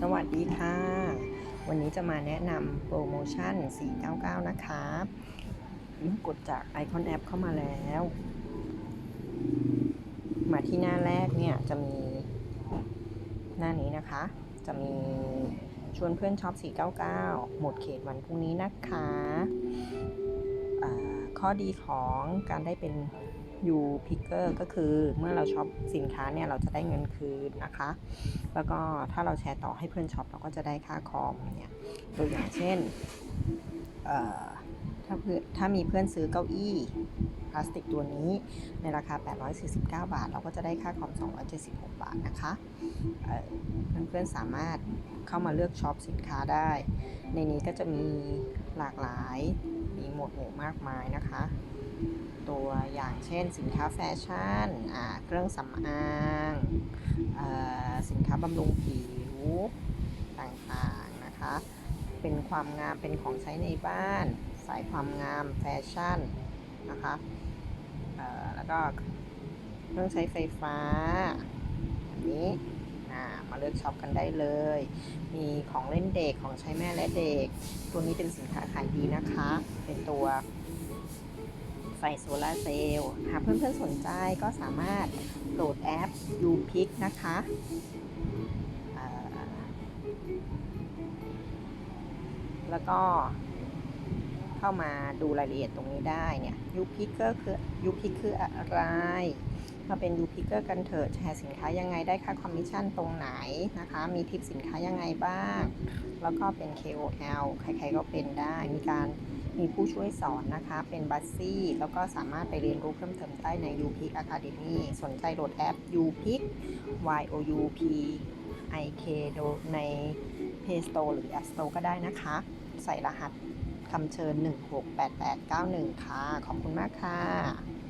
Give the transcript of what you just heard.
สวัสดีค่ะ วันนี้จะมาแนะนำโปรโมชั่น 499 นะคะเมื่อกดจากไอคอนแอปเข้ามาแล้ว มาที่หน้าแรกเนี่ย จะมีหน้านี้นะคะ จะมีชวนเพื่อนช็อป 499 หมดเขตวันพรุ่งนี้นะคะ ข้อดีของการได้เป็น ยูพิกเกอร์ก็คือเมื่อเราช็อปสินค้าเนี่ยเราจะได้เงินคืนนะคะ แล้วก็ถ้าเราแชร์ต่อให้เพื่อนช็อปเราก็จะได้ค่าคอมเนี่ยตัวอย่างเช่นเอ่อถ้าเพื่อถ้ามีเพื่อนซื้อเก้าอี้พลาสติกตัวนี้ในราคา 849 บาท เราก็จะได้ค่าคอม 276 บาทนะคะเเพื่อนๆสามารถเข้ามาเลือกช็อปสินค้าได้ ในนี้ก็จะมีหลากหลาย มีหมวดหมู่มากมายนะคะ ตัวอย่างเช่นสินค้าแฟชั่น เครื่องสำอางอสินค้าบำรุงผิวต่างๆนะคะ เป็นความงามเป็นของใช้ในบ้าน สายความงามแฟชั่นนะคะแล้วก็เครื่องใช้ไฟฟ้า มาเลือกช็อปกันได้เลย มีของเล่นเด็กของใช้แม่และเด็ก ตัวนี้เป็นสินค้าขายดีนะคะ เป็นตัวไฟโซลาร์เซลล์หากเพื่อนๆสนใจก็สามารถโหลดแอป u p i c นะคะแล้วก็เข้ามาดูรายละเอียดตรงนี้ได้เนี่ย u p i c ก็คือ u p i c คืออะไร มาเป็น u p i c กันเถอะแชร์สินค้ายังไงได้ค่าคอมมิชชั่นตรงไหนนะคะ มีทิปสินค้ายังไงบ้าง แล้วก็เป็น KOL ใครๆก็เป็นได้มีการมีผู้ช่วยสอนนะคะ เป็นบัสซี่ แล้วก็สามารถไปเรียนรู้เพิ่มเติมได้ใน u p i c Academy สนใจโหลดแอป u p i c Y O U P I K โดใน Play Store หรือ App Store ก็ได้นะคะ ใส่รหัสคำเชิญ 168891 ค่ะ ขอบคุณมากค่ะ